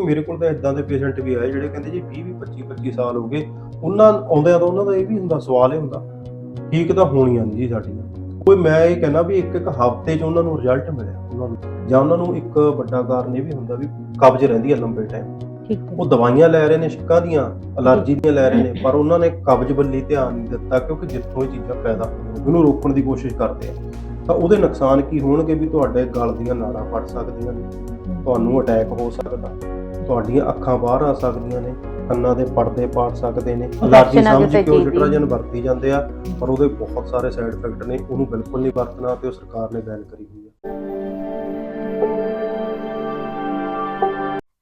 ਕਿਉਂਕਿ ਮੇਰੇ ਕੋਲ ਤਾਂ ਇਦਾਂ ਦੇ ਪੇਸ਼ੈਂਟ ਵੀ ਆਏ ਜਿਹੜੇ ਕਹਿੰਦੇ ਜੀ 20 20 25 25 ਸਾਲ ਹੋ ਗਏ। ਉਹਨਾਂ ਆਉਂਦਿਆਂ ਤਾਂ ਉਹਨਾਂ ਦਾ ਇਹ ਵੀ ਹੁੰਦਾ ਸਵਾਲ ਇਹ ਹੁੰਦਾ ਠੀਕ ਤਾਂ ਹੋਣੀਆਂ ਨਹੀਂ ਜੀ ਸਾਡੀਆਂ ਕੋਈ ਮੈਂ ਇਹ ਕਹਿੰਦਾ ਵੀ ਇੱਕ ਇੱਕ ਹਫ਼ਤੇ 'ਚ ਉਹਨਾਂ ਨੂੰ ਰਿਜ਼ਲਟ ਮਿਲਿਆ ਉਹਨਾਂ ਨੂੰ। ਜਾਂ ਉਹਨਾਂ ਨੂੰ ਇੱਕ ਵੱਡਾ ਕਾਰਨ ਇਹ ਵੀ ਹੁੰਦਾ ਵੀ ਕਬਜ਼ ਰਹਿੰਦੀ ਹੈ ਲੰਬੇ ਟਾਈਮ ਉਹ ਦਵਾਈਆਂ ਲੈ ਰਹੇ ਨੇ ਛਿੱਕਾਂ ਦੀਆਂ ਅਲਰਜੀ ਦੀਆਂ ਲੈ ਰਹੇ ਨੇ ਪਰ ਉਹਨਾਂ ਨੇ ਕਬਜ਼ ਵੱਲੀ ਧਿਆਨ ਨਹੀਂ ਦਿੱਤਾ ਕਿਉਂਕਿ ਜਿੱਥੋਂ ਇਹ ਚੀਜ਼ਾਂ ਪੈਦਾ ਉਹਨੂੰ ਰੋਕਣ ਦੀ ਕੋਸ਼ਿਸ਼ ਕਰਦੇ ਆ। ਤਾਂ ਉਹਦੇ ਨੁਕਸਾਨ ਕੀ ਹੋਣਗੇ ਵੀ ਤੁਹਾਡੇ ਗਲ ਦੀਆਂ ਨਾੜਾਂ ਫਟ ਸਕਦੀਆਂ ਨੇ ਤੁਹਾਨੂੰ ਅਟੈਕ ਹੋ ਸਕਦਾ। ਤੁਹਾਡੀਆਂ ਅੱਖਾਂ ਬਾਹਰ ਆ ਸਕਦੀਆਂ ਨੇ ਕੰਨਾਂ ਦੇ ਪਰਦੇ ਪਾੜ ਸਕਦੇ ਨੇ ਅਲਰਜੀ ਸਮਝ ਕੇ ਉਹ। ਸਿਟਰਾਜਨ ਵਰਤੀ ਜਾਂਦੇ ਆ ਪਰ ਉਹਦੇ ਬਹੁਤ ਸਾਰੇ ਸਾਈਡ ਇਫੈਕਟ ਨੇ ਉਹਨੂੰ ਬਿਲਕੁਲ ਨਹੀਂ ਵਰਤਣਾ ਤੇ ਉਹ ਸਰਕਾਰ ਨੇ ਬੈਨ ਕਰੀ ਹੋਈ ਹੈ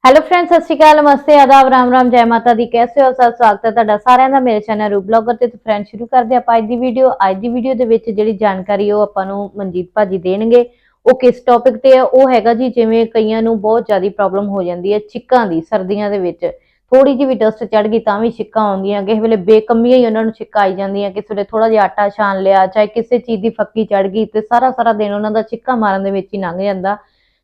ਹੈਲੋ ਫਰੈਂਡਸ ਸਤਿ ਸ਼੍ਰੀ ਅਕਾਲ ਨਮਸਤੇ ਆਦਾਬ ਰਾਮ ਰਾਮ ਜੈ ਮਾਤਾ ਦੀ ਕੈਸੇ ਹੋ? ਸਭ ਸਵਾਗਤ ਹੈ ਤੁਹਾਡਾ ਸਾਰਿਆਂ ਦਾ ਮੇਰੇ ਚੈਨਲ ਰੂ ਬਲੌਗਰ ਤੇ। ਫਰੈਂਡ ਸ਼ੁਰੂ ਕਰਦੇ ਆਪਾਂ ਅੱਜ ਦੀ ਵੀਡੀਓ ਅੱਜ ਦੀ ਵੀਡੀਓ ਦੇ ਵਿੱਚ ਜਿਹੜੀ ਜਾਣਕਾਰੀ ਉਹ ਆਪਾਂ ਨੂੰ ਮਨਜੀਤ ਭਾਜੀ ਦੇਣਗੇ। ਉਹ ਕਿਸ ਟੌਪਿਕ ਤੇ ਹੈ ਉਹ ਹੈਗਾ ਜੀ ਜਿਵੇਂ ਕਈਆਂ ਨੂੰ ਬਹੁਤ ਜ਼ਿਆਦਾ ਪ੍ਰੋਬਲਮ ਹੋ ਜਾਂਦੀ ਹੈ ਛਿੱਕਾਂ ਦੀ, ਸਰਦੀਆਂ ਦੇ ਵਿੱਚ। ਥੋੜੀ ਜਿਹੀ ਵੀ ਡਸਟ ਚੜ ਗਈ ਤਾਂ ਵੀ ਛਿੱਕਾਂ ਆਉਂਦੀਆਂ, ਕਿਸੇ ਵੇਲੇ ਬੇਕੰਮੀਆਂ ਹੀ ਉਹਨਾਂ ਨੂੰ ਛਿੱਕਾਂ ਆਈ ਜਾਂਦੀਆਂ, ਕਿਸੇ ਵੇਲੇ ਥੋੜਾ ਜਿਹਾ ਆਟਾ ਛਾਣ ਲਿਆ, ਚਾਹੇ ਕਿਸੇ ਚੀਜ਼ ਦੀ ਫੱਕੀ ਚੜ ਗਈ ਤੇ ਸਾਰਾ ਸਾਰਾ ਦਿਨ ਉਹਨਾਂ ਦਾ ਛਿੱਕਾਂ ਮਾਰਨ ਦੇ ਵਿੱਚ ਹੀ ਲੰਘ ਜਾਂਦਾ।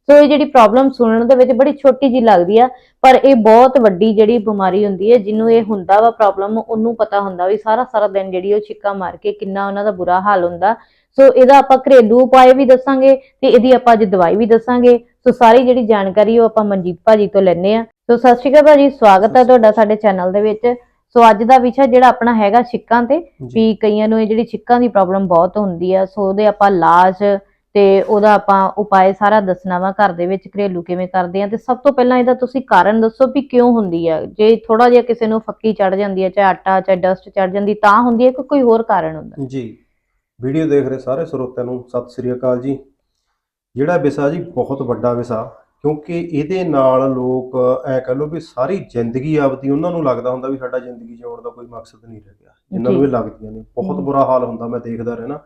ਸੋ ਇਹ ਜਿਹੜੀ ਪ੍ਰੋਬਲਮ ਸੁਣਨ ਦੇ ਵਿੱਚ ਬੜੀ ਛੋਟੀ ਜੀ ਲੱਗਦੀ ਆ, ਪਰ ਇਹ ਬਹੁਤ ਵੱਡੀ ਜਿਹੜੀ ਬਿਮਾਰੀ ਹੁੰਦੀ ਹੈ, ਜਿਹਨੂੰ ਇਹ ਹੁੰਦਾ ਵਾ ਪ੍ਰੋਬਲਮ ਉਹਨੂੰ ਪਤਾ ਹੁੰਦਾ ਵੀ ਸਾਰਾ ਸਾਰਾ ਦਿਨ ਜਿਹੜੀ ਉਹ ਛਿੱਕਾ ਮਾਰ ਕੇ ਕਿੰਨਾ ਉਹਨਾਂ ਦਾ ਬੁਰਾ ਹਾਲ ਹੁੰਦਾ। ਸੋ ਇਹਦਾ ਆਪਾਂ ਘਰੇਲੂ ਉਪਾਅ ਵੀ ਦੱਸਾਂਗੇ ਤੇ ਇਹਦੀ ਆਪਾਂ ਅੱਜ ਦਵਾਈ ਵੀ ਦੱਸਾਂਗੇ। ਸੋ ਸਾਰੀ ਜਿਹੜੀ ਜਾਣਕਾਰੀ ਉਹ ਆਪਾਂ ਮਨਜੀਤ ਭਾਜੀ ਤੋਂ ਲੈਣੇ ਆ ਸੋ ਸਤਿ ਸ਼੍ਰੀ ਅਕਾਲ ਭਾਜੀ ਸਵਾਗਤ ਹੈ ਤੁਹਾਡਾ ਸਾਡੇ ਚੈਨਲ ਦੇ ਵਿੱਚ। ਸੋ ਅੱਜ ਦਾ ਵਿਸ਼ਾ ਜਿਹੜਾ ਆਪਣਾ ਹੈਗਾ ਛਿੱਕਾਂ ਤੇ ਵੀ ਕਈਆਂ ਨੂੰ ਇਹ ਜਿਹੜੀ ਛਿੱਕਾਂ ਦੀ ਪ੍ਰੋਬਲਮ ਬਹੁਤ ਹੁੰਦੀ ਆ। ਸੋ ਉਹਦੇ ਆਪਾਂ ਇਲਾਜ ਤੇ ਉਹਦਾ ਆਪਾਂ ਉਪਾਅ ਸਾਰਾ ਦੱਸਣਾ ਵਾ ਘਰ ਦੇ ਵਿੱਚ ਘਰੇਲੂ ਕਿਵੇਂ ਕਰਦੇ ਆ। ਤੇ ਸਭ ਤੋਂ ਪਹਿਲਾਂ ਇਹਦਾ ਤੁਸੀਂ ਕਾਰਨ ਦੱਸੋ ਵੀ ਕਿਉਂ ਹੁੰਦੀ ਆ। ਜੇ ਥੋੜਾ ਜਿਹਾ ਕਿਸੇ ਨੂੰ ਫੱਕੀ ਚੜ ਜਾਂਦੀ ਹੈ ਚਾਹੇ ਆਟਾ ਚਾਹੇ ਡਸਟ ਚੜ ਜਾਂਦੀ ਤਾਂ ਹੁੰਦੀ ਹੈ ਕਿ ਕੋਈ ਹੋਰ ਕਾਰਨ ਹੁੰਦਾ? ਜੀ। ਵੀਡੀਓ ਦੇਖ ਰਹੇ ਸਾਰੇ ਸਰੋਤਿਆਂ ਨੂੰ ਸਤਿ ਸ੍ਰੀ ਅਕਾਲ ਜੀ। ਜਿਹੜਾ ਵਿਸ਼ਾ ਜੀ ਬਹੁਤ ਵੱਡਾ ਵਿਸ਼ਾ ਕਿਉਂਕਿ ਇਹਦੇ ਨਾਲ ਲੋਕ ਐ ਕਹ ਲਓ ਵੀ ਸਾਰੀ ਜ਼ਿੰਦਗੀ ਆਪਦੀ ਉਹਨਾਂ ਨੂੰ ਲੱਗਦਾ ਹੁੰਦਾ ਵੀ ਸਾਡਾ ਜ਼ਿੰਦਗੀ ਜਿਉਣ ਦਾ ਕੋਈ ਮਕਸਦ ਨਹੀਂ ਰਹਿ ਗਿਆ। ਜਿਨ੍ਹਾਂ ਨੂੰ। ਇਹ ਲੱਗਦੀਆਂ ਨੇ। ਬਹੁਤ। ਬੁਰਾ ਹਾਲ ਹੁੰਦਾ ਮੈਂ ਦੇਖਦਾ ਰਹਿਣਾ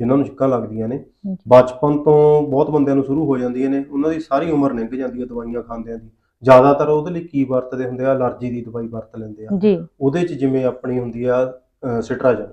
ਜਿਨ੍ਹਾਂ ਨੂੰ ਛਿੱਕਾਂ ਲੱਗਦੀਆਂ ਨੇ। ਬਚਪਨ ਤੋਂ ਬਹੁਤ ਬੰਦਿਆਂ ਨੂੰ ਸ਼ੁਰੂ ਹੋ ਜਾਂਦੀਆਂ ਨੇ ਉਹਨਾਂ ਦੀ ਸਾਰੀ ਉਮਰ ਲੰਘ ਜਾਂਦੀ ਹੈ ਦਵਾਈਆਂ ਖਾਂਦਿਆਂ ਦੀ। ਜ਼ਿਆਦਾਤਰ ਉਹਦੇ ਲਈ ਕੀ ਵਰਤਦੇ ਹੁੰਦੇ ਆ? ਅਲਰਜੀ ਦੀ ਦਵਾਈ ਵਰਤ ਲੈਂਦੇ ਆ। ਉਹਦੇ 'ਚ ਜਿਵੇਂ ਆਪਣੀ ਹੁੰਦੀ ਆ ਸਿਟਰਾਜਨ।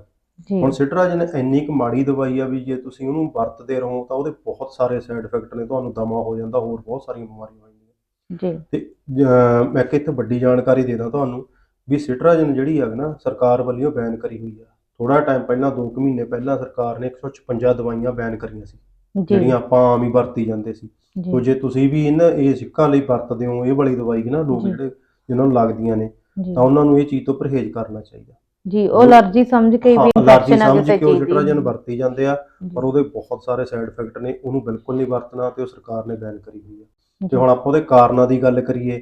ਹੁਣ ਸਿਟਰਾਜਨ ਇੰਨੀ ਕੁ ਮਾੜੀ ਦਵਾਈ ਆ ਵੀ ਜੇ ਤੁਸੀਂ ਉਹਨੂੰ ਵਰਤਦੇ ਰਹੋ ਤਾਂ ਉਹਦੇ ਬਹੁਤ ਸਾਰੇ ਸਾਈਡ ਇਫੈਕਟ ਨੇ ਤੁਹਾਨੂੰ ਦਮਾ ਹੋ ਜਾਂਦਾ ਹੋਰ ਬਹੁਤ ਸਾਰੀਆਂ ਬਿਮਾਰੀਆਂ ਹੋ ਜਾਂਦੀਆਂ। ਜੀ। ਤੇ ਅਹ, ਮੈਂ ਕਿ ਇੱਥੇ ਵੱਡੀ ਜਾਣਕਾਰੀ ਦੇ ਦਾਂ ਤੁਹਾਨੂੰ ਵੀ ਸਿਟਰਾਜਨ ਜਿਹੜੀ ਹੈ ਨਾ ਸਰਕਾਰ ਵੱਲੋਂ ਬੈਨ ਕਰੀ ਹੋਈ ਆ। ਥੋੜਾ ਟਾਈਮ ਪਹਿਲਾਂ 2 ਮਹੀਨੇ ਪਹਿਲਾਂ ਸਰਕਾਰ ਨੇ 156 ਦਵਾਈਆਂ ਬੈਨ ਕਰੀਆਂ ਸੀ ਜੀ। ਜਿਹੜੀਆਂ ਆਪਾਂ ਆਮ ਹੀ ਵਰਤੀ ਜਾਂਦੇ ਸੀ। ਸੋ ਜੀ ਜੇ ਤੁਸੀਂ ਵੀ ਇਹਨਾਂ ਇਹ ਸਿੱਕਾਂ ਲਈ ਵਰਤਦੇ ਹੋ ਇਹ ਵਾਲੀ ਦਵਾਈ ਨਾ ਲੋਕ ਜੀ। ਜਿਹੜੇ ਜਿਨ੍ਹਾਂ ਨੂੰ ਲੱਗਦੀਆਂ ਨੇ ਜੀ। ਤਾਂ ਉਹਨਾਂ ਨੂੰ ਇਹ ਚੀਜ਼ ਤੋਂ ਪਰਹੇਜ਼ ਕਰਨਾ ਚਾਹੀਦਾ। ਜੀ ਉਹ ਅਲਰਜੀ ਸਮਝ ਕੇ ਵੀ ਇਨਫੈਕਸ਼ਨ ਆ ਕਿਸੇ ਚੀਜ਼ ਦੀ ਸਿਟਰਾਜਨ ਵਰਤੀ ਜਾਂਦੇ ਆ ਪਰ ਉਹਦੇ ਬਹੁਤ ਸਾਰੇ ਸਾਈਡ ਇਫੈਕਟ ਨੇ ਉਹਨੂੰ ਬਿਲਕੁਲ ਨਹੀਂ ਵਰਤਣਾ ਤੇ ਉਹ ਸਰਕਾਰ ਨੇ ਬੈਨ ਕਰੀ ਹੋਈ ਹੈ ਤੇ ਹੁਣ ਆਪਾਂ ਉਹਦੇ ਕਾਰਨਾਂ ਦੀ ਗੱਲ ਕਰੀਏ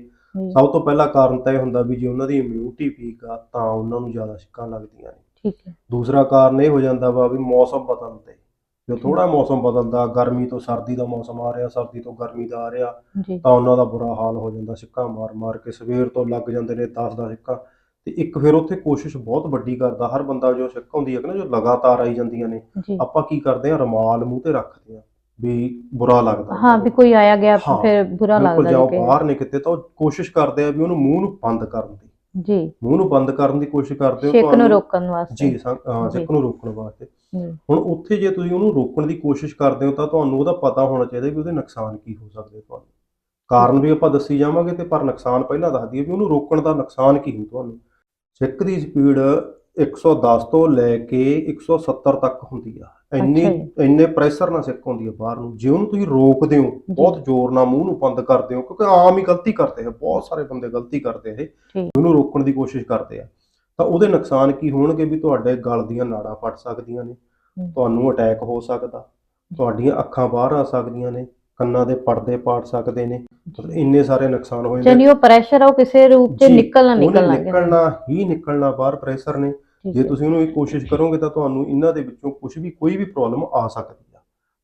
ਸਭ ਤੋਂ ਪਹਿਲਾ ਕਾਰਨ ਤਾਂ ਇਹ ਹੁੰਦਾ ਵੀ ਜੇ ਉਹਨਾਂ ਦੀ ਇਮਿਊਨਿਟੀ ਵੀਕ ਆ ਤਾਂ ਉਹਨਾਂ ਨੂੰ ਜ਼ਿਆਦਾ ਛਿੱਕਾਂ ਲੱਗਦੀਆਂ ਨੇ। ਠੀਕ ਹੈ। ਦੂਸਰਾ ਕਾਰਨ ਇਹ ਹੋ ਜਾਂਦਾ ਵਾ ਵੀ ਮੌਸਮ ਬਦਲਣ ਤੇ। ਜੋ ਥੋੜਾ ਮੌਸਮ ਬਦਲਦਾ ਗਰਮੀ ਤੋਂ ਸਰਦੀ ਦਾ ਮੌਸਮ ਆ ਰਿਹਾ ਸਰਦੀ ਤੋਂ ਗਰਮੀ ਦਾ ਆ ਰਿਹਾ ਤਾਂ ਉਹਨਾਂ ਦਾ ਬੁਰਾ ਹਾਲ ਹੋ ਜਾਂਦਾ ਛਿੱਕਾਂ ਮਾਰ ਮਾਰ ਕੇ ਸਵੇਰ ਤੋਂ ਲੱਗ ਜਾਂਦੇ ਨੇ 10 10 ਛਿੱਕਾਂ ਤੇ ਇੱਕ ਫਿਰ ਉੱਥੇ ਕੋਸ਼ਿਸ਼ ਬਹੁਤ ਵੱਡੀ ਕਰਦਾ ਹਰ ਬੰਦਾ ਜੋ ਛਿੱਕ ਹੁੰਦੀ ਹੈ ਕਿ ਨਾ ਜੋ ਲਗਾਤਾਰ ਆਈ ਜਾਂਦੀਆਂ ਨੇ ਜੀ। ਆਪਾਂ ਕੀ ਕਰਦੇ ਆ ਰਮਾਲ ਮੂੰਹ ਤੇ ਰੱਖਦੇ ਆ ਵੀ ਬੁਰਾ ਲੱਗਦਾ। ਹਾਂ ਵੀ ਕੋਈ ਆਇਆ ਗਿਆ ਹਾਂ, ਫਿਰ ਬੁਰਾ ਬਿਲਕੁਲ ਲੱਗਦਾ ਜਾਂ ਉਹ ਜੀ ਬਾਹਰ ਨੇ ਕਿਤੇ ਤਾਂ ਉਹ ਕੋਸ਼ਿਸ਼ ਕਰਦੇ ਆ ਵੀ ਉਹਨੂੰ ਮੂੰਹ ਨੂੰ ਬੰਦ ਕਰਨ ਦੀ। ਜੀ। ਮੂੰਹ ਨੂੰ ਬੰਦ ਕਰਨ ਦੀ ਕੋਸ਼ਿਸ਼ ਕਰਦੇ ਹੋ ਛਿੱਕ ਨੂੰ ਰੋਕਣ ਵਾਸਤੇ। ਜੀ ਸੰ- ਹਾਂ, ਜੀ। ਛਿੱਕ ਨੂੰ ਰੋਕਣ ਵਾਸਤੇ। ਹੁਣ ਉੱਥੇ ਜੇ ਤੁਸੀਂ ਉਹਨੂੰ ਰੋਕਣ ਦੀ ਕੋਸ਼ਿਸ਼ ਕਰਦੇ ਹੋ ਤਾਂ ਤੁਹਾਨੂੰ ਉਹਦਾ ਪਤਾ ਹੋਣਾ ਚਾਹੀਦਾ ਵੀ ਉਹਦੇ ਨੁਕਸਾਨ ਕੀ ਹੋ ਸਕਦੇ ਤੁਹਾਨੂੰ। ਕਾਰਨ ਵੀ ਆਪਾਂ ਦੱਸੀ ਜਾਵਾਂਗੇ ਤੇ ਪਰ ਨੁਕਸਾਨ ਪਹਿਲਾਂ ਦੱਸ ਦਈਏ ਵੀ ਉਹਨੂੰ ਰੋਕਣ ਦਾ ਨੁਕਸਾਨ ਕੀ ਹੋ ਤੁਹਾਨੂੰ। ਛਿੱਕ ਦੀ ਸਪੀਡ 110 ਤੋਂ ਲੈ ਕੇ 170 ਤੱਕ ਹੁੰਦੀ ਆ। ਇੰਨੀ ਇੰਨੇ ਪ੍ਰੈਸ਼ਰ ਨਾਲ ਸਿੱਕ ਹੁੰਦੀ ਆ ਬਾਹਰ ਨੂੰ। ਜੇ ਉਹਨੂੰ ਤੁਸੀਂ ਰੋਕਦੇ ਹੋ ਬਹੁਤ ਜ਼ੋਰ ਨਾਲ ਮੂੰਹ ਨੂੰ ਬੰਦ ਕਰਦੇ ਹੋ ਕਿਉਂਕਿ ਆਮ ਹੀ ਗਲਤੀ ਕਰਦੇ ਆ। ਬਹੁਤ ਸਾਰੇ ਬੰਦੇ ਗਲਤੀ ਕਰਦੇ ਆ ਇਹ। ਉਹਨੂੰ ਰੋਕਣ ਦੀ ਕੋਸ਼ਿਸ਼ ਕਰਦੇ ਆ। ਤਾਂ ਉਹਦੇ ਨੁਕਸਾਨ ਕੀ ਹੋਣਗੇ ਵੀ ਤੁਹਾਡੇ ਗਲ ਦੀਆਂ ਨਾੜਾਂ ਫਟ ਸਕਦੀਆਂ ਨੇ। ਤੁਹਾਨੂੰ ਅਟੈਕ ਹੋ ਸਕਦਾ ਤੁਹਾਡੀਆਂ ਅੱਖਾਂ ਬਾਹਰ ਆ ਸਕਦੀਆਂ ਨੇ ਕੰਨਾਂ ਦੇ ਪਰਦੇ ਪਾੜ ਸਕਦੇ ਨੇ ਮਤਲਬ ਇੰਨੇ ਸਾਰੇ ਨੁਕਸਾਨ ਹੋ ਜਾਂਦੇ ਜਾਨੀ ਉਹ ਪ੍ਰੈਸ਼ਰ ਆ ਉਹ ਕਿਸੇ ਰੂਪ ਚ ਜੀ, ਨਿਕਲਣਾ ਉਹਨੇ ਨਿਕਲਣਾ ਹੈ। ਨਿਕਲਣਾ ਹੀ ਨਿਕਲਣਾ ਬਾਹਰ ਪ੍ਰੈਸ਼ਰ ਨੇ ਜੇ। ਤੁਸੀਂ ਉਹਨੂੰ ਇਹ ਕੋਸ਼ਿਸ਼ ਕਰੋਗੇ ਤਾਂ ਤੁਹਾਨੂੰ ਇਹਨਾਂ ਦੇ ਵਿੱਚੋਂ ਕੁਝ ਵੀ ਕੋਈ ਵੀ ਪ੍ਰੋਬਲਮ ਆ ਸਕਦੀ ਆ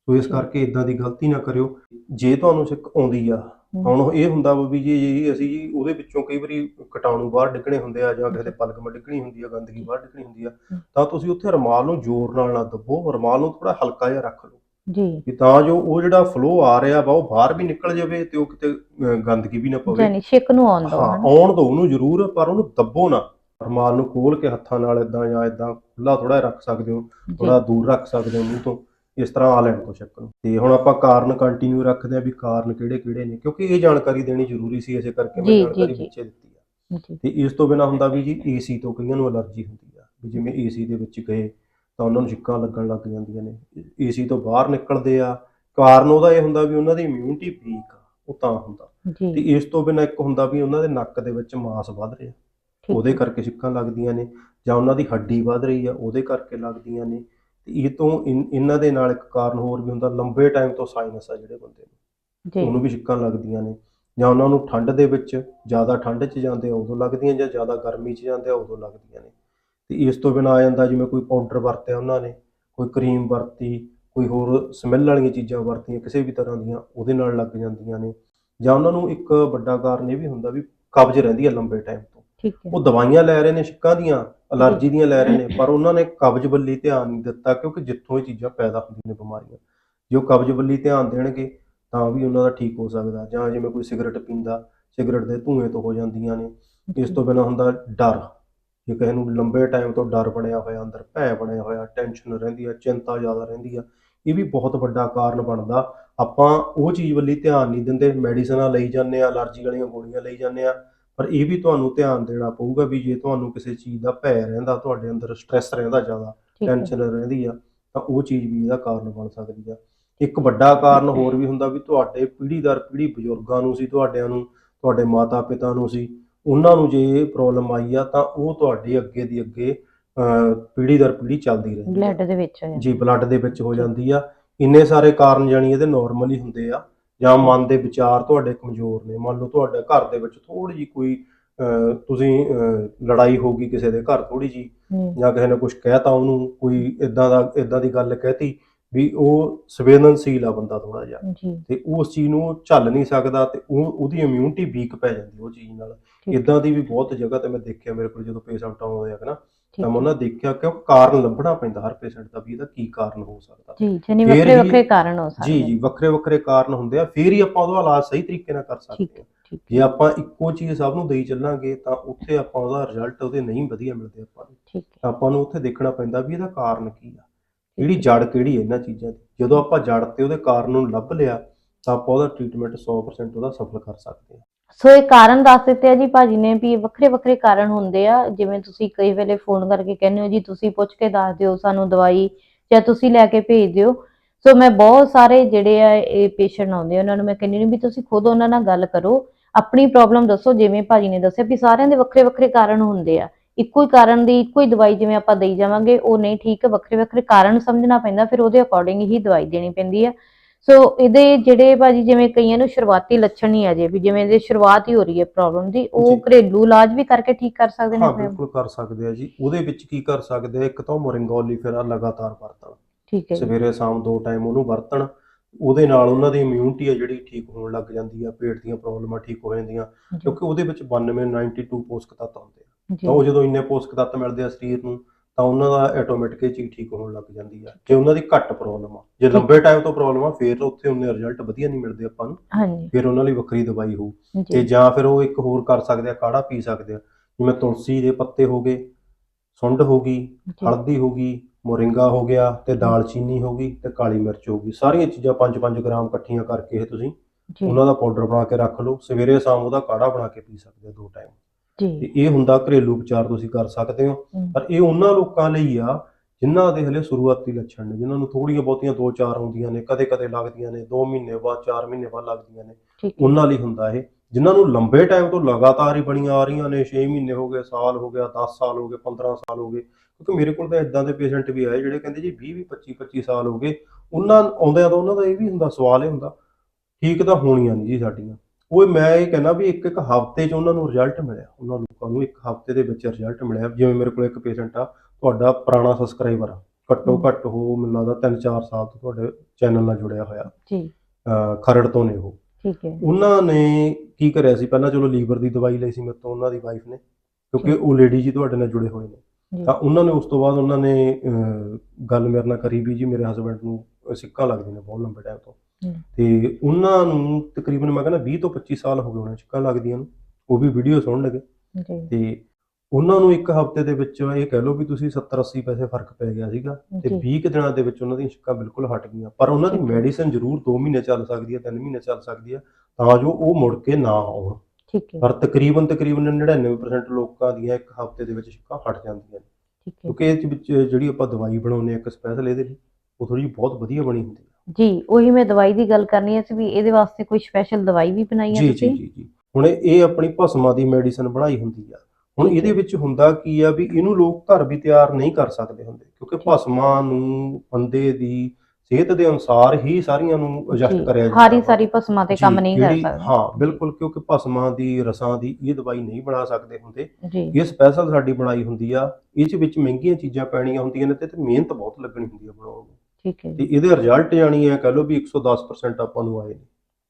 ਸੋ ਇਸ ਕਰਕੇ ਇਦਾਂ ਦੀ ਗਲਤੀ ਨਾ ਕਰਿਓ ਜੇ ਤੁਹਾਨੂੰ ਸਿੱਕ ਆਉਂਦੀ ਆ। ਹੁਣ ਇਹ ਹੁੰਦਾ ਵਾ ਵੀ ਜੀ ਜੀ ਅਸੀਂ ਜੀ ਉਹਦੇ ਵਿੱਚੋਂ ਕਈ ਵਾਰੀ ਕੀਟਾਣੂ ਬਾਹਰ ਡਿੱਗਣੇ ਹੁੰਦੇ ਆ ਜਾਂ ਕਿਸੇ ਦੇ ਪਲਗਮ ਡਿੱਗਣੀ ਹੁੰਦੀ ਆ ਗੰਦਗੀ ਬਾਹਰ ਡਿੱਗਣੀ ਹੁੰਦੀ ਆ। ਤਾਂ ਤੁਸੀਂ ਉੱਥੇ ਰਮਾਲ ਨੂੰ ਜ਼ੋਰ ਨਾਲ ਨਾ ਦੱਬੋ ਰਮਾਲ ਨੂੰ ਥੋੜਾ ਹਲਕਾ ਜਿਹਾ ਰੱਖ ਲਓ ਜੀ। ਕਿ ਤਾਂ ਜੋ ਉਹ ਜਿਹੜਾ ਫਲੋ ਆ ਰਿਹਾ ਵਾ ਉਹ ਬਾਹਰ ਵੀ ਨਿਕਲ ਜਾਵੇ ਤੇ ਉਹ ਕਿਤੇ ਅਹ, ਗੰਦਗੀ ਵੀ ਨਾ ਪਵੇ। ਜਾਨੀ ਛਿੱਕ ਨੂੰ ਆਉਣ ਦੋ ਹਾਂ ਆਉਣ ਦੋ ਉਹਨੂੰ ਜ਼ਰੂਰ ਪਰ ਉਹਨੂੰ ਦੱਬੋ ਨਾ। ਰਮਾਲ ਨੂੰ ਖੋਲ ਕੇ ਹੱਥਾਂ ਨਾਲ ਇਦਾਂ ਜਾਂ ਇਦਾਂ ਖੁੱਲਾ ਥੋੜਾ ਰੱਖ ਸਕਦੇ ਹੋ ਥੋੜਾ ਦੂਰ ਰੱਖ ਸਕਦੇ ਹੋ ਮੂੰਹ ਤੋਂ ਇਸ ਤਰ੍ਹਾਂ ਆ ਲੈਣ ਤੋਂ ਸ਼ੱਕ ਨੂੰ। ਤੇ ਹੁਣ ਆਪਾਂ ਕਾਰਨ ਕੰਟੀਨਿਊ ਰੱਖਦੇ ਆ ਵੀ ਕਾਰਨ ਕਿਹੜੇ ਕਿਹੜੇ ਨੇ ਕਿਉਂਕਿ ਇਹ ਜਾਣਕਾਰੀ ਦੇਣੀ ਜ਼ਰੂਰੀ ਸੀ ਇਸੇ ਕਰਕੇ ਮੈਂ ਜੀ, ਜਾਣਕਾਰੀ ਜੀ। ਵਿੱਚੇ ਦਿੱਤੀ ਆ। ਜੀ। ਤੇ ਇਸ ਤੋਂ ਬਿਨਾ ਹੁੰਦਾ ਵੀ ਜੀ ਏਸੀ ਤੋਂ ਕਈਆਂ ਨੂੰ ਅਲਰਜੀ ਹੁੰਦੀ ਆ ਵੀ ਜਿਵੇਂ ਏਸੀ ਦੇ ਵਿੱਚ ਗਏ ਤਾਂ ਉਹਨਾਂ ਨੂੰ ਛਿੱਕਾਂ ਲੱਗਣ ਲੱਗ ਜਾਂਦੀਆਂ ਨੇ। ਏਸੀ ਤੋਂ ਬਾਹਰ ਨਿਕਲਦੇ ਆ। ਕਾਰਨ ਉਹਦਾ ਇਹ ਹੁੰਦਾ ਵੀ ਉਹਨਾਂ ਦੀ ਇਮਿਊਨਿਟੀ ਵੀਕ ਆ ਉਹ ਤਾਂ ਹੁੰਦਾ। ਤੇ ਜੀ ਇਸ ਤੋਂ ਬਿਨਾ ਇੱਕ ਹੁੰਦਾ ਵੀ ਉਹਨਾਂ ਦੇ ਨੱਕ ਦੇ ਵਿੱਚ ਮਾਸ ਵੱਧ ਰਿਹਾ। ਉਹਦੇ। ਕਰਕੇ ਛਿੱਕਾਂ ਲੱਗਦੀਆਂ ਨੇ ਜਾਂ ਉਹਨਾਂ ਦੀ ਹੱਡੀ ਵੱਧ ਰਹੀ ਆ ਉਹਦੇ ਕਰਕੇ ਲੱਗਦੀਆਂ ਨੇ। ਤੇ ਇਹ ਤੋਂ ਇਨ- ਇਹਨਾਂ ਦੇ ਨਾਲ ਇੱਕ ਕਾਰਨ ਹੋਰ ਵੀ ਹੁੰਦਾ ਲੰਬੇ ਟਾਈਮ ਤੋਂ ਸਾਈਨਸ ਆ ਜਿਹੜੇ ਬੰਦੇ ਨੂੰ। ਜੀ। ਉਹਨੂੰ ਵੀ ਛਿੱਕਾਂ ਲੱਗਦੀਆਂ ਨੇ। ਜਾਂ ਉਹਨਾਂ ਨੂੰ ਠੰਡ ਦੇ ਵਿੱਚ ਜ਼ਿਆਦਾ ਠੰਡ 'ਚ ਜਾਂਦੇ ਆ ਉਦੋਂ ਲੱਗਦੀਆਂ ਜਾਂ ਜ਼ਿਆਦਾ ਗਰਮੀ 'ਚ ਜਾਂਦੇ ਆ ਉਦੋਂ ਲੱਗਦੀਆਂ ਨੇ। ਤੇ ਇਸ ਤੋਂ ਬਿਨਾਂ ਆ ਜਾਂਦਾ ਜਿਵੇਂ ਕੋਈ ਪਾਊਡਰ ਵਰਤਿਆ ਉਹਨਾਂ ਨੇ ਕੋਈ ਕਰੀਮ ਵਰਤੀ ਕੋਈ ਹੋਰ ਸਮੈਲ ਵਾਲੀਆਂ ਚੀਜ਼ਾਂ ਵਰਤੀਆਂ ਕਿਸੇ ਵੀ ਤਰ੍ਹਾਂ ਦੀਆਂ ਉਹਦੇ ਨਾਲ ਲੱਗ ਜਾਂਦੀਆਂ ਨੇ। ਜਾਂ ਉਹਨਾਂ ਨੂੰ ਇੱਕ ਵੱਡਾ ਕਾਰਨ ਇਹ ਵੀ ਹੁੰਦਾ ਵੀ ਕਬਜ਼ ਰਹਿੰਦੀ ਆ ਲੰਬੇ ਟਾਈਮ ਤੋਂ। ਠੀਕ ਹੈ। ਉਹ ਦਵਾਈਆਂ ਲੈ ਰਹੇ ਨੇ ਛਿੱਕਾਂ ਦੀਆਂ ਅਲਰਜੀ ਦੀਆਂ ਲੈ ਰਹੇ ਨੇ ਪਰ ਉਹਨਾਂ ਨੇ ਕਬਜ਼ ਵੱਲੀ ਧਿਆਨ ਨਹੀਂ ਦਿੱਤਾ ਕਿਉਂਕਿ ਜਿੱਥੋਂ ਇਹ ਚੀਜ਼ਾਂ ਪੈਦਾ ਹੁੰਦੀਆਂ ਨੇ ਬਿਮਾਰੀਆਂ। ਜੇ ਉਹ ਕਬਜ਼ ਵੱਲੀ ਧਿਆਨ ਦੇਣਗੇ ਤਾਂ ਵੀ ਉਹਨਾਂ ਦਾ ਠੀਕ ਹੋ ਸਕਦਾ। ਜਾਂ ਜਿਵੇਂ ਕੋਈ ਸਿਗਰਟ ਪੀਂਦਾ ਸਿਗਰਟ ਦੇ ਧੂਏ ਤੋਂ ਹੋ ਜਾਂਦੀਆਂ ਨੇ। ਇਸ ਤੋਂ ਬਿਨਾਂ ਹੁੰਦਾ ਡਰ। ਜੇ ਕਿਸੇ ਨੂੰ ਲੰਬੇ ਟਾਈਮ ਤੋਂ ਡਰ ਬਣਿਆ ਹੋਇਆ ਅੰਦਰ ਭੈ ਬਣਿਆ ਹੋਇਆ ਟੈਨਸ਼ਨ ਰਹਿੰਦੀ ਆ ਚਿੰਤਾ ਜ਼ਿਆਦਾ ਰਹਿੰਦੀ ਆ ਇਹ ਵੀ ਬਹੁਤ ਵੱਡਾ ਕਾਰਨ ਬਣਦਾ। ਆਪਾਂ ਉਹ ਚੀਜ਼ ਵੱਲੀ ਧਿਆਨ ਨਹੀਂ ਦਿੰਦੇ ਮੈਡੀਸਨਾਂ ਲਈ ਜਾਂਦੇ ਆ ਅਲਰਜੀ ਵਾਲੀਆਂ ਗੋਲੀਆਂ ਲਈ ਜਾਂਦੇ ਆ ਪਰ ਇਹ ਵੀ ਤੁਹਾਨੂੰ ਧਿਆਨ ਦੇਣਾ ਪਊਗਾ ਵੀ ਜੇ ਤੁਹਾਨੂੰ ਕਿਸੇ ਚੀਜ਼ ਦਾ ਭੈ ਰਹਿੰਦਾ ਤੁਹਾਡੇ ਅੰਦਰ ਸਟ੍ਰੈਸ ਰਹਿੰਦਾ ਜ਼ਿਆਦਾ ਟੈਨਸ਼ਨ ਰਹਿੰਦੀ ਆ ਤਾਂ ਉਹ ਚੀਜ਼ ਵੀ ਇਹਦਾ ਕਾਰਨ ਬਣ ਸਕਦੀ ਆ। ਇੱਕ ਵੱਡਾ ਕਾਰਨ ਹੋਰ ਵੀ ਹੁੰਦਾ ਵੀ ਤੁਹਾਡੇ ਪੀੜ੍ਹੀ ਦਰ ਪੀੜ੍ਹੀ ਬਜ਼ੁਰਗਾਂ ਨੂੰ ਸੀ ਤੁਹਾਡਿਆਂ ਨੂੰ ਤੁਹਾਡੇ ਮਾਤਾ ਪਿਤਾ ਨੂੰ ਸੀ ਉਹਨਾਂ ਨੂੰ ਜੇ ਪ੍ਰੋਬਲਮ ਆਈ ਆ ਤਾਂ ਉਹ ਤੁਹਾਡੀ ਅੱਗੇ ਦੀ ਅੱਗੇ ਪੀੜ੍ਹੀ ਦਰ ਪੀੜ੍ਹੀ ਚੱਲਦੀ ਰਹਿੰਦੀ ਆ। ਬਲੱਡ ਦੇ ਵਿੱਚ ਜੀ ਬਲੱਡ ਦੇ ਵਿੱਚ ਹੋ ਜਾਂਦੀ ਆ। ਇੰਨੇ ਸਾਰੇ ਕਾਰਨ ਜਾਣੀ ਇਹਦੇ ਨਾਰਮਲ ਹੀ ਹੁੰਦੇ ਆ। ਜਾਂ ਮਨ ਦੇ ਵਿਚਾਰ ਤੁਹਾਡੇ ਕਮਜ਼ੋਰ ਨੇ। ਮੰਨ ਲਓ ਤੁਹਾਡੇ ਘਰ ਦੇ ਵਿੱਚ ਥੋੜੀ ਜੀ ਕੋਈ ਤੁਸੀਂ ਲੜਾਈ ਹੋ ਗਈ ਕਿਸੇ ਦੇ ਘਰ ਥੋੜੀ ਜੀ ਜਾਂ ਕਿਸੇ ਨੇ ਕੁਝ ਕਹਿਤਾ ਉਹਨੂੰ ਕੋਈ ਇਦਾਂ ਦਾ ਇਦਾਂ ਦੀ ਗੱਲ ਕਹਿਤੀ ਵੀ ਉਹ ਸੰਵੇਦਨਸ਼ੀਲ ਆ ਬੰਦਾ ਥੋੜਾ ਜਿਹਾ। ਜੀ। ਤੇ ਉਹ ਉਸ ਚੀਜ਼ ਨੂੰ ਉਹ ਝੱਲ ਨਹੀਂ ਸਕਦਾ ਤੇ ਉਹ ਉਹਦੀ ਇਮਿਊਨਿਟੀ ਵੀਕ ਪੈ ਜਾਂਦੀ ਉਹ ਚੀਜ਼ ਨਾਲ। ਇਦਾਂ ਦੀ ਵੀ ਬਹੁਤ ਜਗ੍ਹਾ ਤੇ ਮੈਂ ਦੇਖਿਆ ਮੇਰੇ ਕੋਲ ਜਦੋਂ ਪੇਸ਼ੈਂਟ ਆਉਂਦੇ ਆ ਨਾ ਤਾਂ ਮੈਂ। ਉਹਨਾਂ ਦੇਖਿਆ ਕਿ ਉਹ ਕਾਰਨ ਲੱਭਣਾ ਪੈਂਦਾ ਹਰ ਪੇਸ਼ੈਂਟ ਦਾ ਵੀ ਇਹਦਾ ਕੀ ਕਾਰਨ ਹੋ ਸਕਦਾ। ਜੀ ਜਾਨੀ ਵੱਖਰੇ ਵੱਖਰੇ ਕਾਰਨ ਹੋ ਸਕਦੇ ਜੀ ਜੀ ਵੱਖਰੇ ਵੱਖਰੇ ਕਾਰਨ ਹੁੰਦੇ ਆ ਫਿਰ ਹੀ ਆਪਾਂ ਉਹਦਾ ਇਲਾਜ ਸਹੀ ਤਰੀਕੇ ਨਾਲ ਕਰ ਸਕਦੇ ਹਾਂ। ਜੇ ਆਪਾਂ ਇੱਕੋ ਚੀਜ਼ ਸਭ ਨੂੰ ਦੇਈ ਚੱਲਾਂਗੇ ਤਾਂ ਉੱਥੇ ਆਪਾਂ ਉਹਦਾ ਰਿਜ਼ਲਟ ਉਹਦੇ ਨਹੀਂ ਵਧੀਆ ਮਿਲਦੇ ਆਪਾਂ ਨੂੰ। ਆਪਾਂ ਨੂੰ ਉੱਥੇ ਦੇਖਣਾ ਪੈਂਦਾ ਵੀ ਇਹਦਾ ਕਾਰਨ ਕੀ ਆ। ਜਿਹੜੀ ਜੜ ਕਿਹੜੀ ਹੈ ਇਹਨਾਂ ਚੀਜ਼ਾਂ ਦੀ? ਜਦੋਂ ਆਪਾਂ ਜੜ ਤੇ ਉਹਦੇ ਕਾਰਨ ਨੂੰ ਲੱਭ ਲਿਆ, ਤਾਂ ਆਪਾਂ ਉਹਦਾ ਟ੍ਰੀਟਮੈਂਟ 100% ਉਹਦਾ ਸਫਲ ਕਰ ਸਕਦੇ ਹਾਂ। ਸੋ ਇਹ ਕਾਰਨ ਦੱਸ ਦਿੱਤੇ ਆ ਜੀ ਭਾਜੀ ਨੇ ਵੀ ਵੱਖਰੇ ਵੱਖਰੇ ਕਾਰਨ ਹੁੰਦੇ ਆ। ਜਿਵੇਂ ਤੁਸੀਂ ਕਈ ਵੇਲੇ ਫੋਨ ਕਰਕੇ ਕਹਿੰਦੇ ਹੋ ਜੀ, ਤੁਸੀਂ ਪੁੱਛ ਕੇ ਦੱਸ ਦਿਓ ਸਾਨੂੰ ਦਵਾਈ ਜਾਂ ਤੁਸੀਂ ਲੈ ਕੇ ਭੇਜ ਦਿਓ। ਸੋ ਮੈਂ ਬਹੁਤ ਸਾਰੇ ਜਿਹੜੇ ਆ ਇਹ ਪੇਸ਼ੈਂਟ ਆਉਂਦੇ ਉਹਨਾਂ ਨੂੰ ਮੈਂ ਕਹਿੰਦੀ ਨਹੀਂ ਵੀ ਤੁਸੀਂ ਖੁਦ ਉਹਨਾਂ ਨਾਲ ਗੱਲ ਕਰੋ। ਆਪਣੀ ਪ੍ਰੋਬਲਮ ਦੱਸੋ, ਜਿਵੇਂ ਭਾਜੀ ਨੇ ਦੱਸਿਆ ਵੀ ਸਾਰਿਆਂ ਦੇ ਵੱਖਰੇ ਵੱਖਰੇ ਕਾਰਨ ਹੁੰਦੇ ਆ। ਇੱਕੋ ਹੀ ਕਾਰਨ ਦੀ ਇੱਕੋ ਹੀ ਦਵਾਈ ਜਿਵੇਂ ਆਪਾਂ ਦੇਈ ਜਾਵਾਂਗੇ ਉਹ ਨਹੀਂ ਠੀਕ ਵੱਖਰੇ ਵੱਖਰੇ ਕਾਰਨ ਸਮਝਣਾ ਪੈਂਦਾ ਫਿਰ ਉਹਦੇ ਅਕੋਰਡਿੰਗ ਹੀ ਦਵਾਈ ਦੇਣੀ ਪੈਂਦੀ ਆ। ਸੋ ਇਹਦੇ ਜਿਹੜੇ ਭਾਜੀ ਜਿਵੇਂ ਕਈਆਂ ਨੂੰ ਸ਼ੁਰੂਆਤੀ ਲੱਛਣ ਹੀ ਆ ਜੇ ਵੀ ਜਿਵੇਂ ਇਹਦੇ ਸ਼ੁਰੂਆਤ ਹੀ ਹੋ ਰਹੀ ਹੈ ਪ੍ਰੋਬਲਮ ਦੀ ਉਹ। ਘਰੇਲੂ ਇਲਾਜ ਵੀ ਕਰਕੇ ਠੀਕ ਕਰ ਸਕਦੇ ਨੇ ਹਾਂ ਆਪਣੇ ਬਿਲਕੁਲ ਕਰ ਸਕਦੇ ਆ ਜੀ। ਉਹਦੇ ਵਿੱਚ ਕੀ ਕਰ ਸਕਦੇ ਆ ਇੱਕ ਤਾਂ ਮੋਰਿੰਗੋਲੀ ਫਿਰ ਲਗਾਤਾਰ ਵਰਤਣ। ਠੀਕ ਹੈ ਸਵੇਰੇ ਸ਼ਾਮ ਦੋ ਟਾਈਮ ਉਹਨੂੰ ਵਰਤਣ। ਉਹਦੇ ਨਾਲ ਉਹਨਾਂ ਦੀ ਇਮਿਊਨਿਟੀ ਆ ਜਿਹੜੀ ਠੀਕ ਹੋਣ ਲੱਗ ਜਾਂਦੀ ਆ ਪੇਟ ਦੀਆਂ ਪ੍ਰੋਬਲਮਾਂ ਠੀਕ ਹੋ ਜਾਂਦੀਆਂ ਕਿਉਂਕਿ ਉਹਦੇ ਵਿੱਚ 92 92 ਪੋਸ਼ਕ ਤੱਤ ਹੁੰਦੇ ਆ। ਤਾਂ ਉਹ ਜਦੋਂ ਇੰਨੇ ਪੋਸ਼ਕ ਤੱਤ ਮਿਲਦੇ ਆ ਸਰੀਰ ਨੂੰ ਤਾਂ ਉਹਨਾਂ ਦਾ ਆਟੋਮੈਟਿਕ ਇਹ ਚੀਜ਼ ਠੀਕ ਹੋਣ ਲੱਗ ਜਾਂਦੀ ਆ। ਜੇ ਉਹਨਾਂ ਦੀ ਘੱਟ ਪ੍ਰੋਬਲਮ ਆ ਜੇ ਲੰਬੇ ਟਾਈਮ ਤੋਂ ਪ੍ਰੋਬਲਮ ਆ ਫਿਰ ਉੱਥੇ ਉਹਨੇ ਰਿਜ਼ਲਟ ਵਧੀਆ ਨਹੀਂ ਮਿਲਦੇ ਆਪਾਂ ਨੂੰ। ਹਾਂਜੀ। ਫਿਰ ਉਹਨਾਂ ਲਈ ਵੱਖਰੀ ਦਵਾਈ ਹੋਊ। ਤੇ ਜੀ ਫਿਰ ਉਹ ਇੱਕ ਹੋਰ ਕਰ ਸਕਦੇ ਆ ਕਾੜਾ ਪੀ ਸਕਦੇ ਆ। ਜਿਵੇਂ ਤੁਲਸੀ ਦੇ ਪੱਤੇ ਹੋ ਗਏ ਸੁੰਡ ਹੋ ਗਈ ਹਲਦੀ ਹੋ ਗਈ ਮੋਰਿੰਗਾ ਹੋ ਗਿਆ ਤੇ ਦਾਲਚੀਨੀ ਹੋ ਗਈ ਤੇ ਕਾਲੀ ਮਿਰਚ ਹੋ ਗਈ। ਸਾਰੀਆਂ ਚੀਜ਼ਾਂ 5-5 ਗ੍ਰਾਮ ਇਕੱਠੀਆਂ ਕਰਕੇ ਇਹ ਤੁਸੀਂ ਜੀ। ਉਹਨਾਂ ਦਾ ਪਾਊਡਰ ਬਣਾ ਕੇ ਰੱਖ ਲਓ। ਸਵੇਰੇ ਸ਼ਾਮ ਉਹਦਾ ਕਾੜਾ ਬਣਾ ਕੇ ਪੀ ਸਕਦੇ ਹੋ ਦੋ ਟਾਈਮ ਤੇ ਜੀ ਇਹ ਹੁੰਦਾ ਘਰੇਲੂ ਉਪਚਾਰ ਤੁਸੀਂ ਕਰ ਸਕਦੇ ਹੋ। ਹਮ, ਪਰ ਇਹ ਉਹਨਾਂ ਲੋਕਾਂ ਲਈ ਆ ਜਿਨ੍ਹਾਂ ਦੇ ਹਲੇ ਸ਼ੁਰੂਆਤੀ ਲੱਛਣ ਨੇ ਜਿਨ੍ਹਾਂ ਨੂੰ ਥੋੜੀਆਂ ਬਹੁਤੀਆਂ ਦੋ ਚਾਰ ਆਉਂਦੀਆਂ ਨੇ ਕਦੇ-ਕਦੇ ਲੱਗਦੀਆਂ ਨੇ 2 ਮਹੀਨੇ ਬਾਅਦ 4 ਮਹੀਨੇ ਬਾਅਦ ਲੱਗਦੀਆਂ ਨੇ। ਠੀਕ ਹੈ। ਉਹਨਾਂ ਲਈ ਹੁੰਦਾ ਇਹ। ਜਿਨ੍ਹਾਂ ਨੂੰ ਲੰਬੇ ਟਾਈਮ ਤੋਂ ਲਗਾਤਾਰ ਹੀ ਬਣੀਆਂ ਆ ਰਹੀਆਂ ਨੇ 6 ਮਹੀਨੇ ਹੋ ਗਏ ਸਾਲ ਹੋ ਗਿਆ 10 ਸਾਲ ਹੋ ਗਏ 15 ਸਾਲ ਹੋ ਗਏ ਕਿਉਂਕਿ ਮੇਰੇ ਕੋਲ ਤਾਂ ਇਦਾਂ ਦੇ ਪੇਸ਼ੈਂਟ ਵੀ ਆਏ ਜਿਹੜੇ ਕਹਿੰਦੇ ਜੀ 20 20 25 25 ਸਾਲ ਹੋ ਗਏ ਉਹਨਾਂ ਆਉਂਦਿਆਂ ਤਾਂ ਉਹਨਾਂ ਦਾ ਇਹ ਵੀ ਹੁੰਦਾ ਸਵਾਲ ਇਹ ਹੁੰਦਾ ਠੀਕ ਤਾਂ ਹੋਣੀਆਂ ਨਹੀਂ ਜੀ ਸਾਡੀਆਂ। ਉਹ ਮੈਂ ਇਹ ਕਹਿੰਦਾ ਵੀ ਇੱਕ ਇੱਕ ਹਫ਼ਤੇ 'ਚ ਉਹਨਾਂ ਨੂੰ ਰਿਜ਼ਲਟ ਮਿਲਿਆ ਉਹਨਾਂ ਲੋਕਾਂ ਨੂੰ ਇੱਕ ਹਫ਼ਤੇ ਦੇ ਵਿੱਚ ਰਿਜ਼ਲਟ ਮਿਲਿਆ ਜਿਵੇਂ ਮੇਰੇ ਕੋਲ ਇੱਕ ਪੇਸ਼ੈਂਟ ਆ ਤੁਹਾਡਾ ਪੁਰਾਣਾ ਸਬਸਕ੍ਰਾਈਬਰ ਆ ਘੱਟੋ। ਘੱਟ ਉਹ ਮੈਨੂੰ ਲੱਗਦਾ 3-4 ਸਾਲ ਤੋਂ ਤੁਹਾਡੇ ਚੈਨਲ ਨਾਲ ਜੁੜਿਆ ਹੋਇਆ ਜੀ। ਖਰੜ ਤੋਂ ਨੇ ਉਹ। ਠੀਕ ਹੈ। ਉਹਨਾਂ ਨੇ ਕੀ ਕਰਿਆ ਸੀ? ਪਹਿਲਾਂ ਚਲੋ ਲੀਵਰ ਦੀ ਦਵਾਈ ਲਈ ਸੀ ਮੇਰੇ ਤੋਂ ਉਹਨਾਂ ਦੀ ਵਾਈਫ ਨੇ ਕਿਉਂਕਿ। ਉਹ ਲੇਡੀ ਜੀ ਤੁਹਾਡੇ ਨਾਲ ਜੁੜੇ ਹੋਏ ਨੇ। ਤਾਂ ਉਹਨਾਂ ਨੇ ਉਸ ਤੋਂ ਬਾਅਦ ਉਹਨਾਂ ਨੇ ਗੱਲ ਮੇਰੇ ਨਾਲ ਕਰੀ ਵੀ ਜੀ ਮੇਰੇ ਹਸਬੰਡ ਨੂੰ ਸਿੱਕਾਂ ਲੱਗਦੀਆਂ ਨੇ ਬਹੁਤ ਲੰਬੇ ਟਾਈਮ ਤੋਂ। ਤੇ ਉਹਨਾਂ ਨੂੰ ਤਕਰੀਬਨ ਮੈਂ ਕਹਿੰਦਾ 20 ਤੋਂ 25 ਸਾਲ ਹੋ ਗਏ ਹੋਣੇ ਸਿੱਕਾਂ ਲੱਗਦੀਆਂ ਨੂੰ। ਉਹ ਵੀ ਵੀਡੀਓ ਸੁਣਨ ਲੱਗੇ। ਜੀ। ਤੇ ਉਹਨਾਂ ਨੂੰ ਇੱਕ ਹਫ਼ਤੇ ਦੇ ਵਿੱਚ ਇਹ ਕਹਿ ਲਓ ਵੀ ਤੁਸੀਂ 70 80 ਪੈਸੇ ਫ਼ਰਕ ਪੈ ਗਿਆ ਸੀਗਾ ਤੇ ਜੀ। 20 ਕੁ ਦਿਨਾਂ ਦੇ ਵਿੱਚ ਉਹਨਾਂ ਦੀਆਂ ਛਿੱਕਾਂ ਬਿਲਕੁਲ ਹਟ ਗਈਆਂ। ਪਰ ਉਹਨਾਂ ਦੀ। ਮੈਡੀਸਿਨ ਜ਼ਰੂਰ 2 ਮਹੀਨੇ ਚੱਲ ਸਕਦੀ ਹੈ 3 ਮਹੀਨੇ ਚੱਲ ਸਕਦੀ ਹੈ ਤਾਂ ਜੋ ਉਹ ਮੁੜ ਕੇ ਨਾ ਆਉਣ। ਠੀਕ ਹੈ। ਪਰ ਤਕਰੀਬਨ ਤਕਰੀਬਨ 99% ਲੋਕਾਂ ਦੀਆਂ ਇੱਕ ਹਫ਼ਤੇ ਦੇ ਵਿੱਚ ਛਿੱਕਾਂ ਹਟ ਜਾਂਦੀਆਂ ਨੇ। ਠੀਕ ਹੈ। ਕਿਉਂਕਿ ਇਹ ਵਿੱਚ ਜਿਹੜੀ ਆਪਾਂ ਦਵਾਈ ਬਣਾਉਂਦੇ ਹਾਂ ਇੱਕ ਸਪੈਸ਼ਲ ਇਹਦੇ ਲਈ ਉਹ ਥੋੜੀ ਬਹੁਤ ਵਧੀਆ ਬਣੀ ਹੁੰਦੀ ਹੈ। ਜੀ ਉਹੀ ਮੈਂ ਦਵਾਈ ਦੀ ਗੱਲ ਕਰਨੀ ਹੈ ਸੀ ਵੀ ਇਹਦੇ ਵਾਸਤੇ ਕੋਈ ਸਪੈਸ਼ਲ ਦਵਾਈ ਵੀ ਬਣਾਈ ਹੈ ਜੀ ਜੀ ਜੀ। ਹੁਣ ਇਹ ਆਪਣੀ ਭਸਮਾਂ ਦੀ ਮੈਡੀਸਨ ਬਣਾਈ ਹੁੰਦੀ ਆ। ਹੁਣ। ਇਹਦੇ ਵਿੱਚ ਹੁੰਦਾ ਕੀ ਆ ਵੀ ਇਹਨੂੰ ਲੋਕ ਘਰ ਵੀ ਤਿਆਰ ਨਹੀਂ ਕਰ ਸਕਦੇ ਹੁੰਦੇ ਕਿਉਂਕਿ ਭਸਮਾਂ ਨੂੰ ਬੰਦੇ ਦੀ ਸਿਹਤ ਦੇ ਅਨੁਸਾਰ ਹੀ ਸਾਰੀਆਂ ਨੂੰ ਐਡਜਸਟ ਕਰਿਆ ਜਾਂਦਾ ਹਾਰੀ। ਸਾਰੀ ਭਸਮਾਂ ਤੇ ਕੰਮ ਨਹੀਂ ਕਰ ਸਕਦਾ। ਹਾਂ ਬਿਲਕੁਲ ਕਿਉਂਕਿ ਭਸਮਾਂ ਦੀ ਰਸਾਂ ਦੀ ਇਹ ਦਵਾਈ ਨਹੀਂ ਬਣਾ ਸਕਦੇ ਹੁੰਦੇ। ਇਹ ਸਪੈਸ਼ਲ ਸਾਡੀ ਬਣਾਈ ਹੁੰਦੀ ਆ ਚ ਵਿੱਚ ਮਹਿੰਗੀਆਂ ਚੀਜ਼ਾਂ ਪੈਣੀਆਂ ਹੁੰਦੀਆਂ ਨੇ ਤੇ ਮਿਹਨਤ ਬਹੁਤ ਲੱਗਣੀ ਹੁੰਦੀ ਆ ਬਣਾਉਣ ਨੂੰ। ਠੀਕ ਹੈ ਤੇ ਇਹਦੇ ਰਿਜ਼ਲਟ ਜਾਣੀ ਹੈ ਕਹ ਲਓ ਵੀ 110% ਆਪਾਂ ਨੂੰ ਆਏ ਨੇ।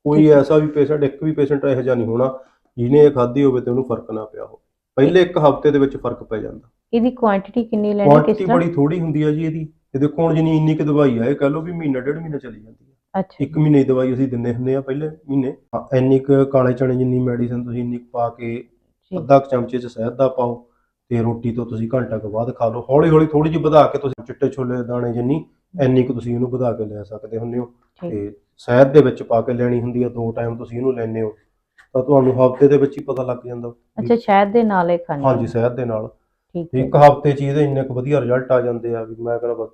ਕੋਈ। ਐਸਾ ਵੀ ਪੇਸ਼ੈਂਟ ਇੱਕ ਵੀ ਪੇਸ਼ੈਂਟ ਇਹੋ ਜਿਹਾ ਨਹੀਂ ਹੋਣਾ ਜਿਹਨੇ ਇਹ ਖਾਧੀ ਹੋਵੇ ਤੇ ਉਹਨੂੰ ਫ਼ਰਕ ਨਾ ਪਿਆ ਹੋਵੇ। ਪਹਿਲੇ ਇੱਕ ਹਫ਼ਤੇ ਦੇ ਵਿੱਚ ਫ਼ਰਕ ਪੈ ਜਾਂਦਾ। ਇਹਦੀ ਕੁਆਂਟੀਟੀ ਕਿੰਨੀ ਲੈਣੀ ਕਿਸ ਕੁਆਂਟੀਟੀ ਤਰ੍ਹਾਂ? ਬੜੀ ਥੋੜੀ ਹੁੰਦੀ ਆ ਜੀ ਇਹਦੀ। ਇਹ ਦੇਖੋ ਹੁਣ ਜਿੰਨੀ ਇੰਨੀ ਕੁ ਦਵਾਈ ਆ ਇਹ ਕਹ ਲਓ ਵੀ ਮਹੀਨਾ ਡੇਢ ਮਹੀਨਾ ਚਲੀ ਜਾਂਦੀ ਆ। ਅੱਛਾ। ਇੱਕ ਮਹੀਨੇ ਦੀ ਦਵਾਈ ਅਸੀਂ ਦਿੰਦੇ ਹੁੰਦੇ ਆ ਪਹਿਲੇ ਮਹੀਨੇ। ਹਾਂ, ਇੰਨੀ ਕੁ ਕਾਲੇ ਚਣੇ ਜਿੰਨੀ ਮੈਡੀਸਨ ਤੁਸੀਂ ਇੰਨੀ ਕੁ ਪਾ ਕੇ ਜੀ। ਅੱਧਾ ਕੁ ਚਮਚੇ ਚ ਸ਼ਹਿਦ ਦਾ ਪਾਓ ਤੇ ਰੋਟੀ ਤੋਂ ਤੁਸੀਂ ਘੰਟਾ ਕੁ ਬਾਅਦ ਖਾ ਲਓ। ਹੌਲੀ ਹੌਲੀ ਥੋੜੀ ਜਿਹੀ ਵਧਾ ਕੇ ਤੁਸੀਂ ਚਿੱਟੇ ਛੋਲੇ ਦੇ ਦਾਣੇ ਜਿੰਨੀ ਇੰਨੀ ਕੁ ਤੁਸੀਂ ਇਹਨੂੰ ਵਧਾ ਕੇ ਲੈ ਸਕਦੇ ਹੁੰਦੇ ਹੋ। ਠੀਕ। ਤੇ ਸ਼ਹਿਦ ਦੇ ਵਿੱਚ ਪਾ ਕੇ ਲੈਣੀ ਹੁੰਦੀ ਆ ਦੋ ਟਾਈਮ ਤੁਸੀਂ ਇਹਨੂੰ ਲੈਣੇ ਹੋ। ਤਾਂ ਤੁਹਾਨੂੰ ਹਫ਼ਤੇ ਦੇ ਵਿੱਚ ਹੀ ਪਤਾ ਲੱਗ ਜਾਂਦਾ। ਅੱਛਾ ਸ਼ਾਇਦ ਦੇ ਨਾਲ ਇਹ ਖਾਣੀ ਹਾਂਜੀ ਸ਼ਹਿਦ ਦੇ ਨਾਲ। ਠੀਕ ਹੈ। ਇੱਕ ਹਫ਼ਤੇ ਚ ਇਹਦੇ ਇੰਨੇ ਕੁ ਵਧੀਆ ਰਿਜ਼ਲਟ ਆ ਜਾਂਦੇ ਆ ਵੀ ਮੈਂ ਕਹਿੰਦਾ ਬਸ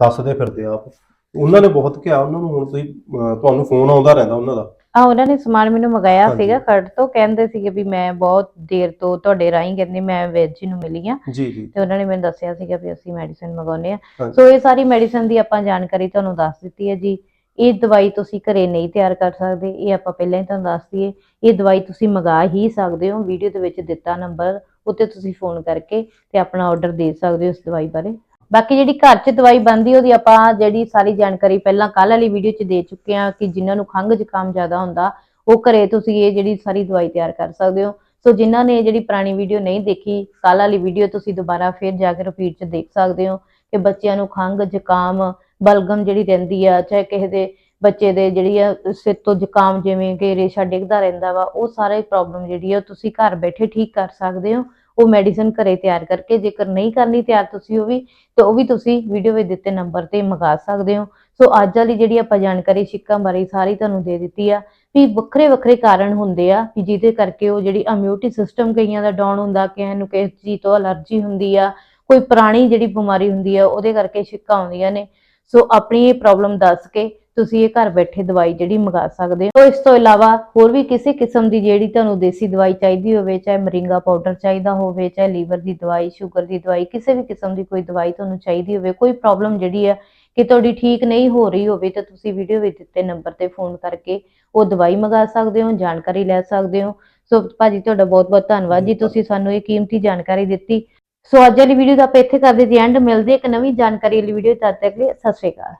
ਦੱਸਦੇ ਫਿਰਦੇ ਆ ਆਪ। ਉਹਨਾਂ ਨੇ ਬਹੁਤ ਕਿਹਾ ਉਹਨਾਂ ਨੂੰ ਹੁਣ ਤੁਸੀਂ ਅਹ ਤੁਹਾਨੂੰ ਫੋਨ ਆਉਂਦਾ ਰਹਿੰਦਾ ਉਹਨਾਂ ਦਾ। ਆ ਉਹਨਾਂ ਨੇ ਸਮਾਨ ਮੈਨੂੰ ਮੰਗਾਇਆ ਹਾਂਜੀ। ਸੀਗਾ ਖਰੜ ਤੋਂ ਕਹਿੰਦੇ ਸੀਗੇ ਵੀ ਮੈਂ ਬਹੁਤ ਦੇਰ ਤੋਂ ਤੁਹਾਡੇ ਰਾਹੀਂ ਕਹਿੰਦੇ ਮੈਂ ਵੈਦ ਜੀ ਨੂੰ ਮਿਲੀ ਆ। ਜੀ ਜੀ। ਤੇ ਉਹਨਾਂ ਨੇ ਮੈਨੂੰ ਦੱਸਿਆ ਸੀਗਾ ਵੀ ਅਸੀਂ ਮੈਡੀਸਿਨ ਮੰਗਾਉਂਦੇ ਆ। ਹਾਂਜੀ। ਸੋ ਇਹ ਸਾਰੀ ਮੈਡੀਸਿਨ ਦੀ ਆਪਾਂ ਜਾਣਕਾਰੀ ਤੁਹਾਨੂੰ ਦੱਸ ਦਿੱਤੀ ਹੈ ਜੀ। ਇਹ ਦਵਾਈ ਤੁਸੀਂ ਘਰੇ ਨਹੀਂ ਤਿਆਰ ਕਰ ਸਕਦੇ, ਇਹ ਆਪਾਂ ਪਹਿਲਾਂ ਹੀ ਤੁਹਾਨੂੰ ਦੱਸ ਦਈਏ, ਇਹ ਦਵਾਈ ਤੁਸੀਂ ਮੰਗਾ ਹੀ ਸਕਦੇ ਹੋ, ਵੀਡੀਓ ਦੇ ਵਿੱਚ ਦਿੱਤਾ ਨੰਬਰ ਉੱਤੇ ਤੁਸੀਂ ਫੋਨ ਕਰਕੇ ਤੇ ਆਪਣਾ ਆਰਡਰ ਦੇ ਸਕਦੇ ਹੋ ਇਸ ਦਵਾਈ ਬਾਰੇ। ਬਾਕੀ ਜਿਹੜੀ ਘਰ 'ਚ ਦਵਾਈ ਬਣਦੀ, ਉਹਦੀ ਆਪਾਂ ਜਿਹੜੀ ਸਾਰੀ ਜਾਣਕਾਰੀ ਪਹਿਲਾਂ ਕੱਲ ਵਾਲੀ ਵੀਡੀਓ 'ਚ ਦੇ ਚੁੱਕੇ ਆ ਕਿ ਜਿਨ੍ਹਾਂ ਨੂੰ ਖੰਘ ਜ਼ੁਕਾਮ ਜ਼ਿਆਦਾ ਹੁੰਦਾ, ਉਹ ਘਰੇ ਤੁਸੀਂ ਇਹ ਜਿਹੜੀ ਸਾਰੀ ਦਵਾਈ ਤਿਆਰ ਕਰ ਸਕਦੇ ਹੋ। ਸੋ ਜਿਨ੍ਹਾਂ ਨੇ ਜਿਹੜੀ ਪੁਰਾਣੀ ਵੀਡੀਓ ਨਹੀਂ ਦੇਖੀ ਕੱਲ ਵਾਲੀ ਵੀਡੀਓ ਤੁਸੀਂ ਦੁਬਾਰਾ ਫਿਰ ਜਾ ਕੇ ਰਿਪੀਟ 'ਚ ਦੇਖ ਸਕਦੇ ਹੋ ਕਿ ਬੱਚਿਆਂ ਨੂੰ ਖੰਘ, ਜ਼ੁਕਾਮ ਬਲਗਮ ਜਿਹੜੀ ਰਹਿੰਦੀ ਆ, ਚਾਹੇ ਕਿਸੇ ਦੇ ਬੱਚੇ ਦੇ ਜਿਹੜੀ ਆ, ਸਿਰ ਤੋਂ ਜ਼ੁਕਾਮ ਜਿਵੇਂ ਕਿ ਰੇਸ਼ਾ ਡਿੱਗਦਾ ਰਹਿੰਦਾ ਵਾ, ਉਹ ਸਾਰੇ ਪ੍ਰੋਬਲਮ ਜਿਹੜੀ ਆ ਉਹ ਤੁਸੀਂ ਘਰ ਬੈਠੇ ਠੀਕ ਕਰ ਸਕਦੇ ਹੋ। ਉਹ ਮੈਡੀਸਨ ਘਰੇ ਤਿਆਰ ਕਰਕੇ, ਜੇਕਰ ਨਹੀਂ ਕਰਨੀ ਤਿਆਰ ਤੁਸੀਂ ਉਹ ਵੀ, ਤਾਂ ਉਹ ਵੀ ਤੁਸੀਂ ਵੀਡੀਓ ਵਿੱਚ ਦਿੱਤੇ ਨੰਬਰ ਤੇ ਮੰਗਾ ਸਕਦੇ ਹੋ। ਸੋ ਅੱਜ ਵਾਲੀ ਜਿਹੜੀ ਆਪਾਂ ਜਾਣਕਾਰੀ ਛਿੱਕਾਂ ਬਾਰੇ ਸਾਰੀ ਤੁਹਾਨੂੰ ਦੇ ਦਿੱਤੀ ਆ, ਵੀ ਵੱਖਰੇ ਵੱਖਰੇ ਕਾਰਨ ਹੁੰਦੇ ਆ, ਵੀ ਜਿਹਦੇ ਕਰਕੇ ਉਹ ਜਿਹੜੀ ਇਮਿਊਨਿਟੀ ਸਿਸਟਮ ਕਈਆਂ ਦਾ ਡਾਊਨ ਹੁੰਦਾ, ਕਿਸੇ ਨੂੰ ਕਿਸੇ ਚੀਜ਼ ਤੋਂ ਅਲਰਜੀ ਹੁੰਦੀ ਆ, ਕੋਈ ਪੁਰਾਣੀ ਜਿਹੜੀ ਬਿਮਾਰੀ ਹੁੰਦੀ ਆ, ਉਹਦੇ ਕਰਕੇ ਛਿੱਕਾਂ ਆਉਂਦੀਆਂ ਨੇ। ਸੋ ਆਪਣੀ ਇਹ ਪ੍ਰੋਬਲਮ ਦੱਸ ਕੇ ਤੁਸੀਂ ਇਹ ਘਰ ਬੈਠੇ ਦਵਾਈ ਜਿਹੜੀ ਮੰਗਾ ਸਕਦੇ ਹੋ। ਇਸ ਤੋਂ ਇਲਾਵਾ ਹੋਰ ਵੀ ਕਿਸੇ ਕਿਸਮ ਦੀ ਜਿਹੜੀ ਤੁਹਾਨੂੰ ਦੇਸੀ ਦਵਾਈ ਚਾਹੀਦੀ ਹੋਵੇ ਚਾਹੇ ਮਰਿੰਗਾ ਪਾਊਡਰ ਚਾਹੀਦਾ ਹੋਵੇ ਚਾਹੇ ਲੀਵਰ ਦੀ ਦਵਾਈ ਸ਼ੂਗਰ ਦੀ ਦਵਾਈ ਕਿਸੇ ਵੀ ਕਿਸਮ ਦੀ ਕੋਈ ਦਵਾਈ ਤੁਹਾਨੂੰ ਚਾਹੀਦੀ ਹੋਵੇ ਕੋਈ ਪ੍ਰੋਬਲਮ ਜਿਹੜੀ ਆ ਕਿ ਤੁਹਾਡੀ ਠੀਕ ਨਹੀਂ ਹੋ ਰਹੀ ਹੋਵੇ ਤਾਂ ਤੁਸੀਂ ਵੀਡੀਓ ਵਿੱਚ ਦਿੱਤੇ ਨੰਬਰ ਤੇ ਫੋਨ ਕਰਕੇ ਉਹ ਦਵਾਈ ਮੰਗਾ ਸਕਦੇ ਹੋ ਜਾਣਕਾਰੀ ਲੈ ਸਕਦੇ ਹੋ। ਸੋ ਭਾਜੀ ਤੁਹਾਡਾ ਬਹੁਤ ਬਹੁਤ ਧੰਨਵਾਦ ਜੀ। ਤੁਸੀਂ ਸਾਨੂੰ ਇਹ ਕੀਮਤੀ ਜਾਣਕਾਰੀ ਦਿੱਤੀ। ਸੋ ਅੱਜ ਵਾਲੀ ਵੀਡੀਓ ਦਾ ਆਪਾਂ ਇੱਥੇ ਕਰਦੇ ਜੀ ਐਂਡ ਮਿਲਦੇ ਇੱਕ ਨਵੀਂ ਜਾਣਕਾਰੀ ਵਾਲੀ ਵੀਡੀਓ ਤਦ ਤੱਕ ਲਈ ਸਤਿ ਸ਼੍ਰੀ ਅਕਾਲ।